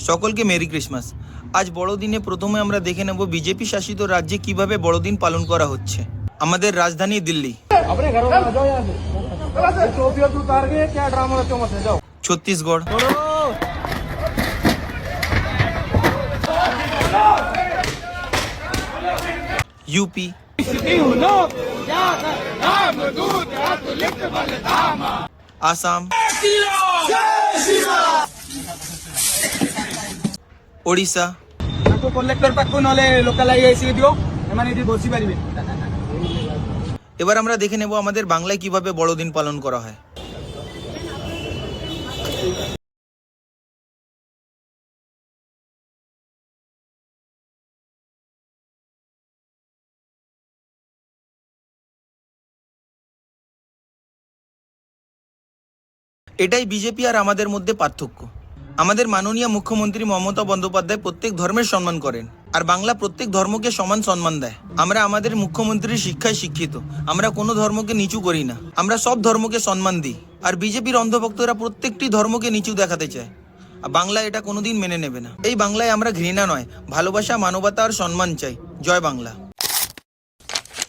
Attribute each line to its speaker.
Speaker 1: সকলকে merry Christmas আজ বড়দিনে প্রথমে আমরা দেখে নেব বিজেপি শাসিত রাজ্যে কিভাবে বড়দিন পালন করা হচ্ছে আমাদের রাজধানী দিল্লি
Speaker 2: अपने घर वाले
Speaker 1: ওড়িশা
Speaker 2: ତାକୁ କଲେକ୍ଟର ପାଖକୁ ନହେଲେ ଲୋକାଲ ଆଇ ଆସିକି ଦିଅ ଏମାନେ ଏଠି ବସି ପାରିବେ
Speaker 1: এবার আমরা দেখে নেব আমাদের বাংলায় কিভাবে বড়দিন পালন করা হয় এটাই বিজেপি আর আমাদের মধ্যে পার্থক্য আমাদের মাননীয় মুখ্যমন্ত্রী মমতা বন্দ্যোপাধ্যায় প্রত্যেক ধর্মের সম্মান করেন, আর বাংলা প্রত্যেক ধর্মকে সমান সম্মান দেয়। আমরা আমাদের মুখ্যমন্ত্রীর শিক্ষায় শিক্ষিত, আমরা কোনো ধর্মকে নিচু করি না, আমরা সব ধর্মকে সম্মান দিই, আর বিজেপির অন্ধভক্তরা প্রত্যেকটি ধর্মকে নিচু দেখাতে চায়। আর বাংলা এটা কোনোদিন মেনে নেবে না। এই বাংলায় আমরা ঘৃণা নয়, ভালোবাসা, মানবতা আর সম্মান চাই। জয় বাংলা।